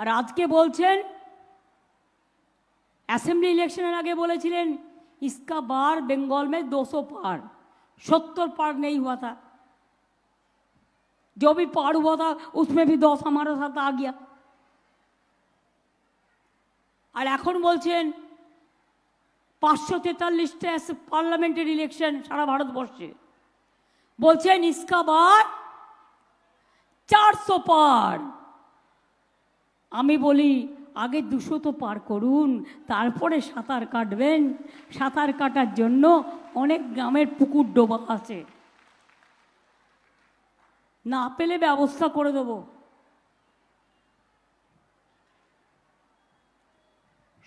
আর আজকে বলছেন অ্যাসেম্বলি ইলেকশনের আগে বলেছিলেন, ইস্কা বার বেঙ্গল মে দোশো পার, সত্তর পার নেই হওয়া থা। जो পার হওয়া हुआ উসমে ভি দশ আমার সাথে আগিয়া আর এখন বলছেন, পাঁচশো তেতাল্লিশটা পার্লামেন্টের ইলেকশন সারা ভারতবর্ষে। বলছেন, ইস্কা বার চারশো পার আমি বলি, আগে দুশো তো পার করুন, তারপরে সাঁতার কাটবেন। সাঁতার কাটার জন্য অনেক গ্রামের পুকুর ডোবা আছে। না পেলে ব্যবস্থা করে দেবো।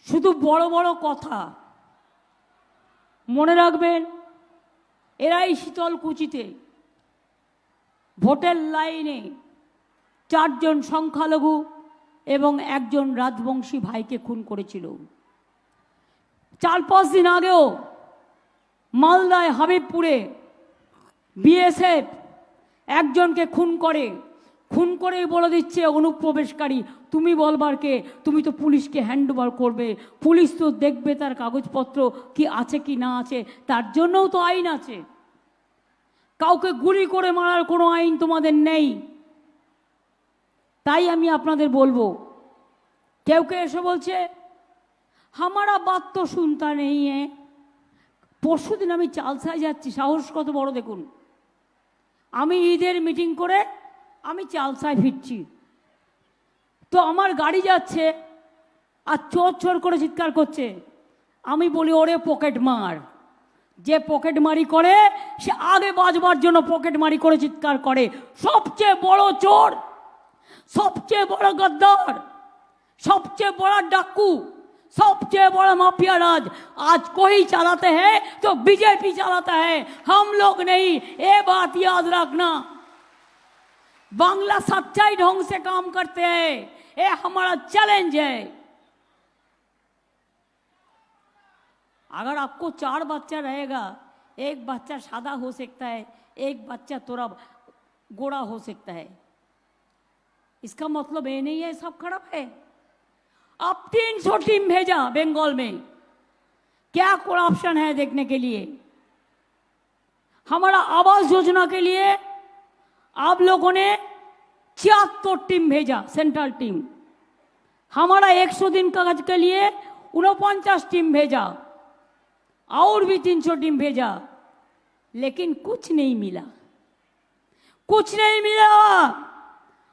শুধু বড় বড় কথা। মনে রাখবেন, এরাই শীতল কুচিতে। ভোটের লাইনে চারজন সংখ্যালঘু এবং একজন রাজবংশী ভাইকে খুন করেছিল। চার পাঁচ দিন আগেও মালদায় হাবিবপুরে বিএসএফ একজনকে খুন করে। খুন করেই বলে দিচ্ছে, অনুপ্রবেশকারী, তুমি বলবার কে? তুমি তো পুলিশকে হ্যান্ডওভার করবে। পুলিশ তো দেখবে তার কাগজপত্র কি আছে কি না আছে, তার জন্যও তো আইন আছে। কাউকে গুলি করে মারার কোনো আইন তোমাদের নেই। তাই আমি আপনাদের বলব, কেউ কেউ এসে বলছে, হামারা বাত তো শুনতা নেই পরশু দিন আমি চালসায় যাচ্ছি, সাহস কত বড় দেখুন। আমি ঈদের মিটিং করে আমি চালসায় ফিরছি। তো আমার গাড়ি যাচ্ছে আর চোর চোর করে চিৎকার করছে। আমি বলি, ওরে পকেট মার। যে পকেট মারি করে, সে আগে বাজবার জন্য পকেট মারি করে চিৎকার করে। সবচেয়ে বড় চোর সবচেয়ে বড় গদ্দার সবচেয়ে বড় डाकू सबसे बड़ा माफिया राज आज कोई चलाते हैं तो बीजेपी चलाता है हम लोग नहीं ये बात याद रखना बांग्ला सच्चाई ढंग से काम करते हैं ये हमारा चैलेंज है अगर आपको चार बच्चा रहेगा एक बच्चा सादा हो सकता है एक बच्चा थोड़ा गोरा हो सकता है इसका मतलब ये नहीं है सब खराब है। अब तीन सौ टीम भेजा बंगाल में। क्या करप्शन है देखने के लिए? हमारा आवास योजना के लिए आप लोगों ने छिहत्तर टीम भेजा सेंट्रल टीम हमारा 100 दिन कागज़ के लिए उनपचास टीम भेजा। और भी 300 टीम भेजा। लेकिन कुछ नहीं मिला। कुछ नहीं मिला।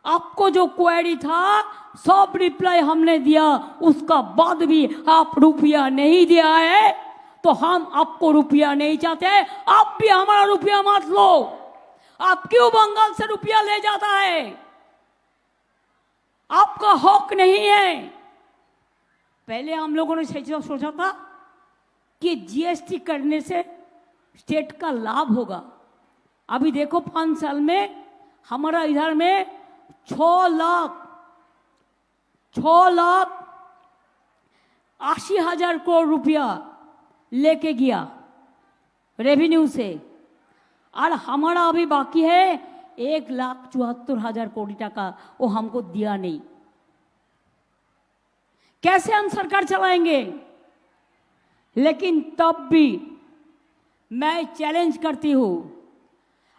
आपको जो क्वेरी था, सब रिप्लाई हमने दिया। उसका बाद भी आप रुपया नहीं दिया है तो हम आपको रुपया नहीं चाहते। आप भी हमारा रुपया मत लो। आप क्यों बंगाल से रुपया ले जाता है? आपका हक नहीं है। पहले हम लोगों ने सोचा था कि जीएसटी करने से स्टेट का लाभ होगा। अभी देखो, पाँच साल में, हमारा इधर में छ लाख छ लाख अस्सी हज़ार करोड़ रुपया लेके गया रेवेन्यू से। और हमारा अभी बाकी है एक लाख चौहत्तर हज़ार करोड़ टका, वो हमको दिया नहीं। कैसे हम सरकार चलाएँगे? लेकिन तब भी मैं चैलेंज करती हूँ,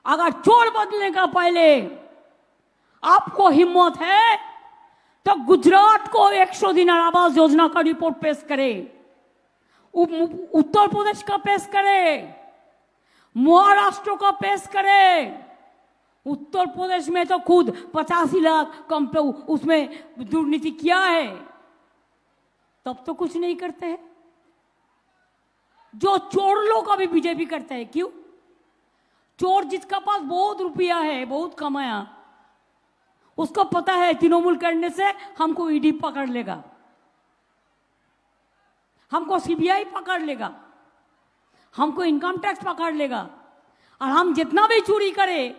अगर चोर बदलने का पहले आपको हिम्मत है? तो गुजरात को 100 दिन आवास योजना का रिपोर्ट पेश करे। उत्तर प्रदेश का पेश करे। महाराष्ट्र का पेश करे। उत्तर प्रदेश में तो खुद पचासी लाख कम पे उसमें दुर्नीति किया है। तब तो कुछ नहीं करते हैं। जो चोर लोग अभी बीजेपी करते हैं, क्यों? चोर जिसका पास बहुत रुपया है, बहुत कमाया उसको पता है तृणमूल करने से हमको ईडी पकड़ लेगा हमको सीबीआई पकड़ लेगा हमको इनकम टैक्स पकड़ लेगा और हम जितना भी चोरी करें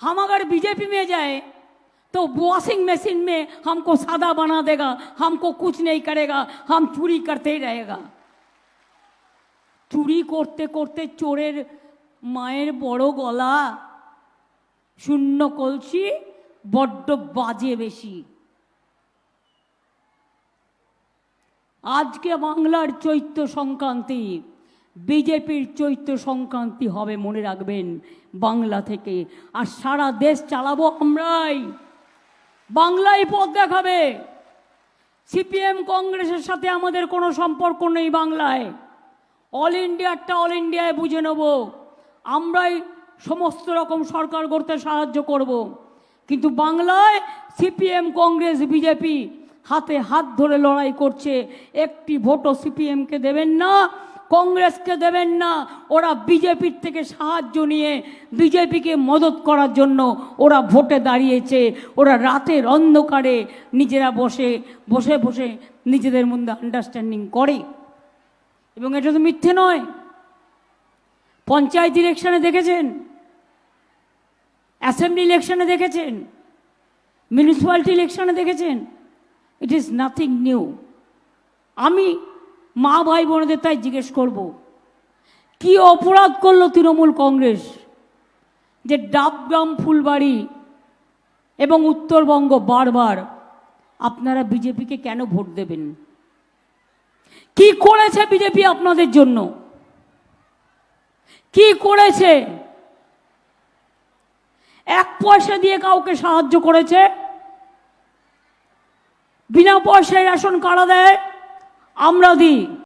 हम अगर बीजेपी में जाए तो वॉशिंग मशीन में हमको सादा बना देगा हमको कुछ नहीं करेगा हम चोरी करते ही रहेगा চুরি করতে করতে চোরের মায়ের বড় গলা শূন্য কলসি বড্ড বাজে বেশি। আজকে বাংলার চৈত্র সংক্রান্তি, বিজেপির চৈত্র সংক্রান্তি হবে, মনে রাখবেন, বাংলা থেকে। আর সারা দেশ চালাবো আমরাই। বাংলায় পথ দেখাবে। সিপিএম কংগ্রেসের সাথে আমাদের কোনো সম্পর্ক নেই বাংলায়। অল ইন্ডিয়ারটা অল ইন্ডিয়ায় বুঝে নেব। আমরাই সমস্ত রকম সরকার করতে সাহায্য করব। কিন্তু বাংলায় সিপিএম, কংগ্রেস, বিজেপি হাতে হাত ধরে লড়াই করছে। একটি ভোটও সিপিএমকে দেবেন না, কংগ্রেসকে দেবেন না। ওরা বিজেপির থেকে সাহায্য নিয়ে বিজেপিকে মদত করার জন্য ওরা ভোটে দাঁড়িয়েছে। ওরা রাতের অন্ধকারে নিজেরা বসে বসে বসে নিজেদের মধ্যে আন্ডারস্ট্যান্ডিং করে। এবং এটা তো মিথ্যে নয়। পঞ্চায়েত ইলেকশনে দেখেছেন? অ্যাসেম্বলি ইলেকশনে দেখেছেন? মিউনিসিপ্যালিটি ইলেকশনে দেখেছেন? ইট ইজ নাথিং নিউ আমি মা, ভাই, বোনদের তাই জিজ্ঞেস করব, কি অপরাধ করল তৃণমূল কংগ্রেস? যে ডাবগ্রাম ফুলবাড়ি এবং উত্তরবঙ্গ বারবার আপনারা বিজেপিকে কেন ভোট দেবেন? কি করেছে বিজেপি আপনাদের জন্য? কি করেছে? এক পয়সা দিয়ে কাউকে সাহায্য করেছে বিনা পয়সায় রেশন কারা দেয় আমরা দিই।